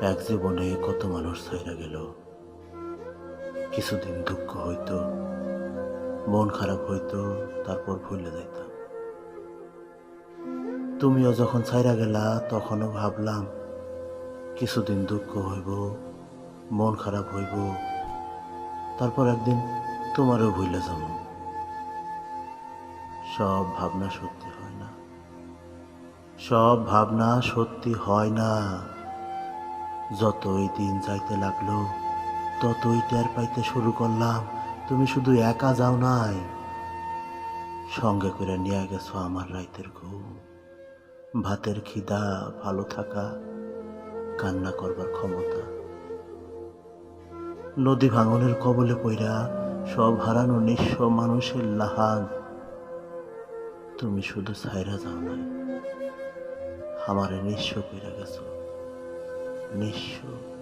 এক জীবনে কত মানুষ ছাইরা গেল। কিছুদিন দুঃখ হইতো, মন খারাপ হইতো, তারপর ভুলে যাইতাম। তুমিও যখন ছাইরা গেলা, তখনও ভাবলাম, কিছুদিন দুঃখ হইব, মন খারাপ হইব, তারপর একদিন তোমারও ভুলে যাব। সব ভাবনা সত্যি হয় না। সব ভাবনা সত্যি হয় না। যতই দিন যাইতে লাগল, ততই টের পাইতে শুরু করলাম, তুমি শুধু একা যাও নাই। সঙ্গে করে নিয়ে গেছো আমার রাইতের ঘুম। ভাতের খিদা, ভালো থাকা, কান্না করবার ক্ষমতা। নদী ভাঙনের কবলে পইরা সব হারানো নিঃস্ব মানুষের লাহান। তুমি শুধু ছাইরা যাও নাই, আমারে নিঃস্ব কইরা গেছো। 没说。